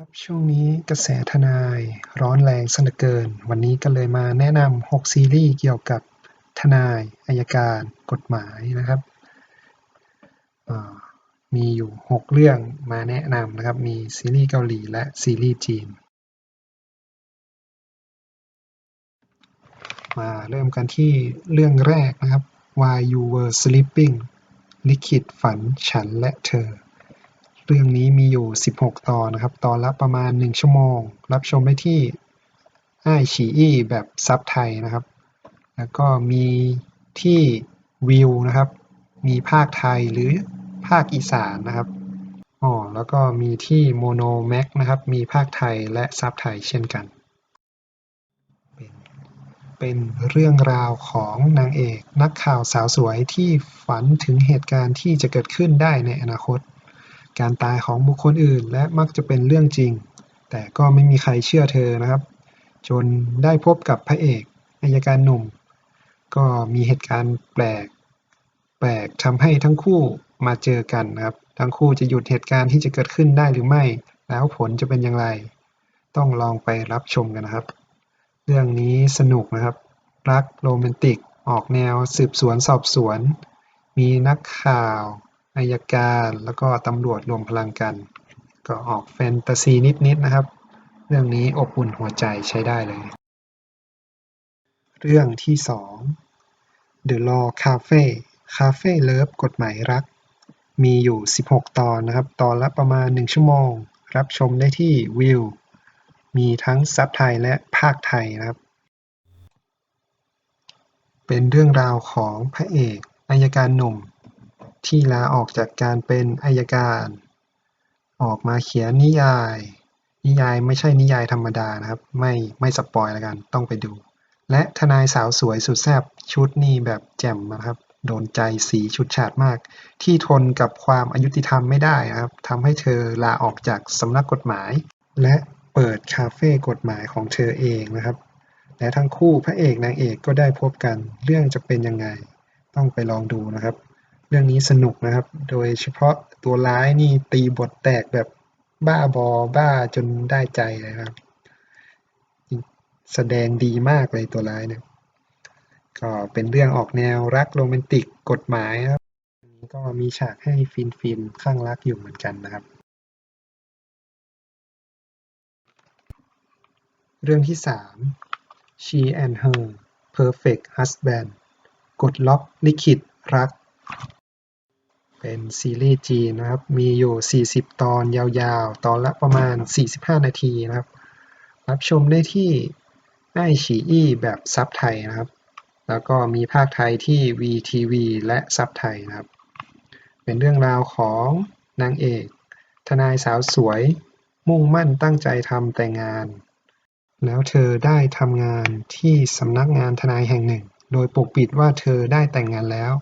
ครับ ช่วงนี้กระแสทนายร้อนแรงซะเหลือเกิน วันนี้ก็เลยมาแนะนำ6ซีรีส์เกี่ยวกับทนายอัยการกฎหมายนะครับมีอยู่ 6 เรื่องมาแนะนำนะครับ มีซีรีส์เกาหลีและซีรีส์จีน มาเริ่มกันที่เรื่องแรกนะครับ Why You Were Sleeping ลิขิตฝันฉันและเธอ เรื่องนี้มีอยู่ 16 ตอนนะครับ ตอนละประมาณ 1 ชั่วโมง รับชมได้ที่ไอฉีอี้แบบซับไทยนะครับ แล้วก็มีที่วิวนะครับ มีภาคไทยหรือภาคอีสานนะครับอ๋อแล้วก็มีที่โมโนแม็กนะครับ มีภาคไทยและซับไทยเช่นกัน เป็นเป็นเรื่องราวของนางเอกนักข่าวสาวสวยที่ฝันถึงเหตุการณ์ที่จะเกิดขึ้นได้ในอนาคต การตายของบุคคลอื่น และมักจะเป็นเรื่องจริง แต่ก็ไม่มีใครเชื่อเธอนะครับ จนได้พบกับพระเอกอายการหนุ่ม ก็มีเหตุการณ์แปลก แปลกทำให้ทั้งคู่มาเจอกันนะครับ ทั้งคู่จะหยุดเหตุการณ์ที่จะเกิดขึ้นได้หรือไม่ แล้วผลจะเป็นอย่างไร ต้องลองไปรับชมกันนะครับ เรื่องนี้สนุกนะครับ รักโรแมนติก ออกแนวสืบสวนสอบสวน มีนักข่าว อายการแล้วก็ตำรวจรวมพลังกัน ก็ออกแฟนตาซีนิดๆนนะครับ เรื่องนี้อบอุ่นหัวใจใช้ได้เลย เรื่องที่สอง The Law Cafe Cafe Love กฎหมายรัก มีอยู่ 16 ตอนนะครับ ตอนละประมาณ 1 ชั่วโมง รับชมได้ที่วิว มีทั้งซับไทยและภาคไทยนะครับ เป็นเรื่องราวของพระเอกอายการหนุ่ม ที่ลาออกจากการเป็นอัยการ ออกมาเขียนนิยาย นิยายไม่ใช่นิยายธรรมดานะครับ ไม่ไม่สปอยแล้วกันต้องไปดู และทนายสาวสวยสุดแซ่บชุดนี้แบบแจ่มนะครับ โดนใจสีชุดฉาดมาก ที่ทนกับความอายุติธรรมไม่ได้นะครับทำให้เธอลาออกจากสำนักกฎหมาย และเปิดคาเฟ่กฎหมายของเธอเองนะครับ และทั้งคู่พระเอกนางเอกก็ได้พบกันเรื่องจะเป็นยังไง ต้องไปลองดูนะครับ เรื่องนี้สนุกนะครับ โดยเฉพาะตัวร้ายนี่ตีบทแตกแบบบ้าบอบ้าจนได้ใจเลยครับ แสดงดีมากเลยตัวร้ายเนี่ยก็เป็นเรื่องออกแนวรักโรแมนติกกฎหมายครับก็มีฉากให้ฟินฟินข้างรักอยู่เหมือนกันนะครับ เรื่องที่สาม She and Her Perfect Husband กดล็อกลิขิตรัก เป็นซีรีส์จีนนะครับ มีอยู่ 40 ตอนยาวๆ ตอนละประมาณ 45 นาทีนะครับ รับชมได้ที่ไอฉีอี้แบบซับไทยนะครับ แล้วก็มีภาคไทยที่ VTV และซับไทยนะครับ เป็นเรื่องราวของนางเอก ทนายสาวสวย มุ่งมั่นตั้งใจทำแต่งาน แล้วเธอได้ทำงานที่สำนักงานทนายแห่งหนึ่ง โดยปกปิดว่าเธอได้แต่งงานแล้ว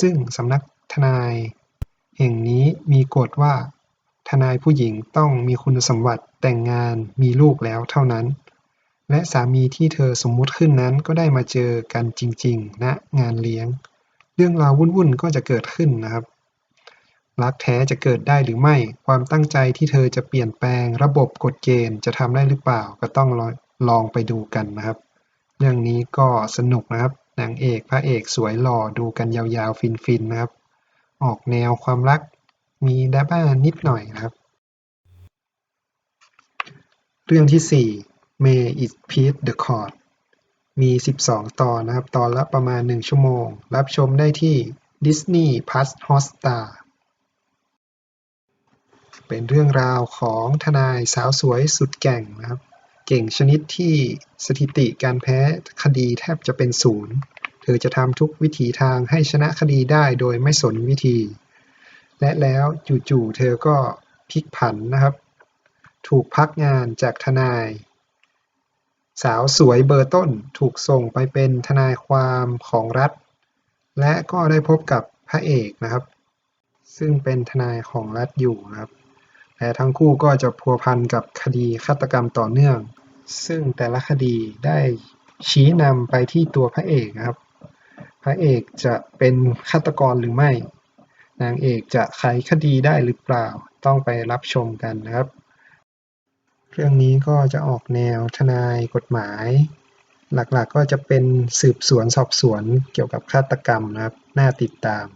ซึ่งสำนัก ทนาย แห่งนี้มีกฎว่า ทนายผู้หญิงต้องมีคุณสมบัติแต่งงานมีลูกแล้วเท่านั้น และสามีที่เธอสมมุติขึ้นนั้นก็ได้มาเจอกันจริงๆณงานเลี้ยง เรื่องราววุ่นๆก็จะเกิดขึ้นนะครับรักแท้จะเกิดได้หรือไม่ ความตั้งใจที่เธอจะเปลี่ยนแปลงระบบกฎเกณฑ์จะทำได้หรือเปล่า ก็ต้องลองไปดูกันนะครับ เรื่องนี้ก็สนุกนะครับนางเอกพระเอกสวยหล่อดูกันยาวๆฟินๆนะครับ ออกแนวความรักมีดราม่านิดหน่อยนะครับ เรื่องที่สี่ May It Please the Court มี 12 ตอนนะครับ ตอนละประมาณ 1 ชั่วโมง รับชมได้ที่ Disney Plus Hotstar เป็นเรื่องราวของทนายสาวสวยสุดแก่งนะครับ เก่งชนิดที่สถิติการแพ้คดีแทบจะเป็นศูนย์ ธอจะทำทุกวิถีทางให้ชนะคดีได้โดยไม่สนวิธี และแล้วจู่ๆเธอก็พลิกผันนะครับ ถูกพักงานจากทนาย สาวสวยเบอร์ต้นถูกส่งไปเป็นทนายความของรัฐ และก็ได้พบกับพระเอกนะครับ ซึ่งเป็นทนายของรัฐอยู่นะครับและทั้งคู่ก็จะพัวพันกับคดีฆาตกรรมต่อเนื่อง ซึ่งแต่ละคดีได้ชี้นำไปที่ตัวพระเอกนะครับ ระเอกจะเป็นฆาตกรหรือไม่ นางเอกจะไขคดีได้หรือเปล่า ต้องไปรับชมกันนะครับ เรื่องนี้ก็จะออกแนวทนายกฎหมาย หลักๆก็จะเป็นสืบสวนสอบสวนเกี่ยวกับฆาตกรรมนะครับ น่าติดตาม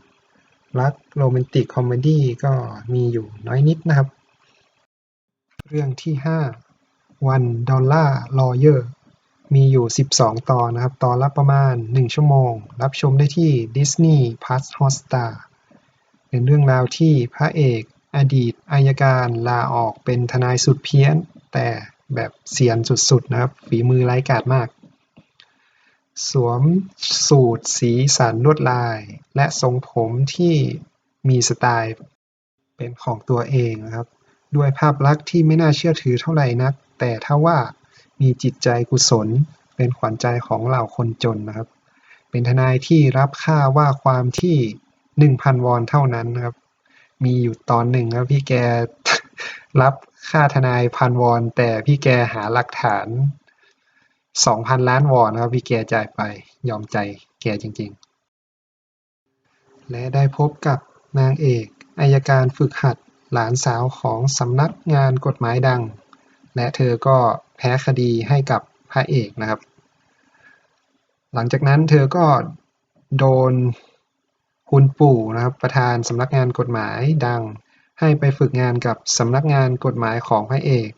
รักโรแมนติกคอมเมดี้ก็มีอยู่น้อยนิดนะครับ เรื่องที่ 5 One Dollar Lawyer มีอยู่ 12 ตอนนะครับ ตอนละประมาณ 1 ชั่วโมง รับชมได้ที่ Disney Plus Hotstar เป็นเรื่องราวที่พระเอกอดีตอายการลาออกเป็นทนายสุดเพี้ยน แต่แบบเซียนสุดๆนะครับ ฝีมือไร้กาจมาก สวมสูทสีสันลวดลาย และทรงผมที่มีสไตล์เป็นของตัวเองนะครับ ด้วยภาพลักษณ์ที่ไม่น่าเชื่อถือเท่าไหร่นัก แต่ถ้าว่า มีจิตใจกุศล เป็นขวัญใจของเหล่าคนจนนะครับ เป็นทนายที่รับค่าว่าความที่หนึ่งพันวอนเท่านั้นนะครับ มีอยู่ตอนหนึ่งครับพี่แกรับค่าทนายพันวอน แต่พี่แกหาหลักฐานสองพันล้านวอนนะครับพี่แกจ่ายไปยอมใจแกจริง ๆ และได้พบกับนางเอกอายการฝึกหัดหลานสาวของสำนักงานกฎหมายดัง และเธอก็ แพ้คดีให้กับพระเอกนะครับ หลังจากนั้นเธอก็โดนคุณปู่นะครับ ประธานสำนักงานกฎหมายดังให้ไปฝึกงานกับสำนักงานกฎหมายของพระเอก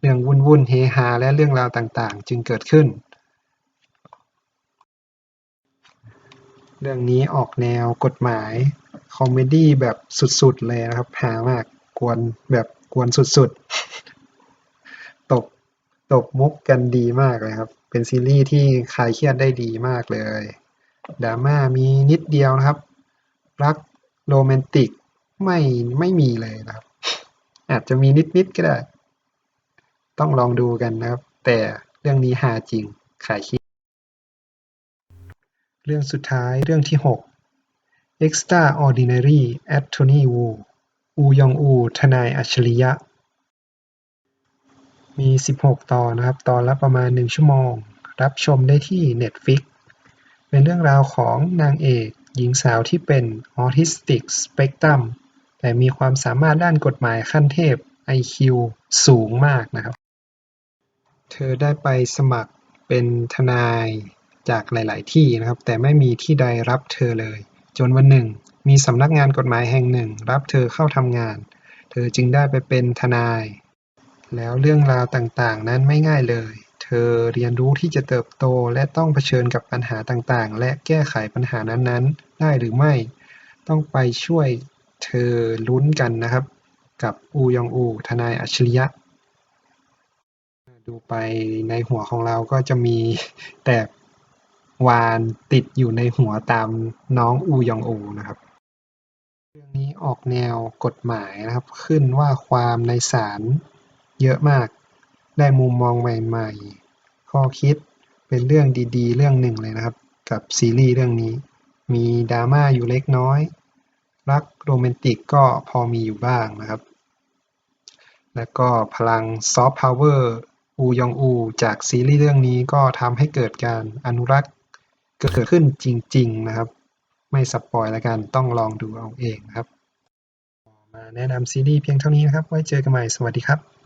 เรื่องวุ่นวุ่นเฮฮาและเรื่องราวต่างๆ จึงเกิดขึ้น เรื่องนี้ออกแนวกฎหมายคอมเมดี้แบบสุดๆเลยนะครับหามากกวนแบบกวนสุดๆ ตบมุกกันดีมากเลยครับ เป็นซีรีส์ที่คลายเครียดได้ดีมากเลยดราม่ามีนิดเดียวนะครับ รักโรแมนติกไม่ไม่มีเลยนะครับ อาจจะมีนิดๆก็ได้ ต้องลองดูกันนะครับ แต่เรื่องนี้ฮาจริงขายเครียดเรื่องสุดท้ายเรื่องที่ 6 Extraordinary Attorney Woo อูยองอู ทนายอัจฉริยะ มี 16 ตอนนะครับ ตอนละประมาณ 1 ชั่วโมง รับชมได้ที่ Netflix เป็นเรื่องราวของนางเอกหญิงสาวที่เป็นออทิสติกสเปกตรัมแต่มีความสามารถด้านกฎหมายขั้นเทพ IQ สูงมากนะครับ เธอได้ไปสมัครเป็นทนายจากหลาย ๆ ที่นะครับ แต่ไม่มีที่ใดรับเธอเลย จนวันหนึ่ง มีสำนักงานกฎหมายแห่งหนึ่ง รับเธอเข้าทำงาน เธอจึงได้ไปเป็นทนาย แล้วเรื่องราวต่างๆ นั้นไม่ง่ายเลย เธอเรียนรู้ที่จะเติบโตและต้องเผชิญกับปัญหาต่างๆ และแก้ไขปัญหานั้นๆ ได้หรือไม่ ต้องไปช่วยเธอลุ้นกันนะครับ กับอูยองอู ทนายอัจฉริยะ ดูไปในหัวของเราก็จะมีแต่วานติดอยู่ในหัวตามน้องอูยองอูนะครับเรื่องนี้ออกแนวกฎหมายนะครับ ขึ้นว่าความในศาล เยอะมาก ได้มุมมองใหม่ๆ ข้อคิดเป็นเรื่องดีๆ เรื่องหนึ่งเลยนะครับ กับซีรีส์เรื่องนี้ มีดราม่าอยู่เล็กน้อย รักโรแมนติกก็พอมีอยู่บ้างนะครับ แล้วก็พลังซอฟต์พาวเวอร์อูยองอูจากซีรีส์เรื่องนี้ก็ทำให้เกิดการอนุรักษ์เกิดขึ้นจริง ๆ นะครับ ไม่สปอยแล้วกันต้องลองดูเอาเองนะครับ มาแนะนำซีรีส์เพียงเท่านี้นะครับ ไว้เจอกันใหม่ สวัสดีครับ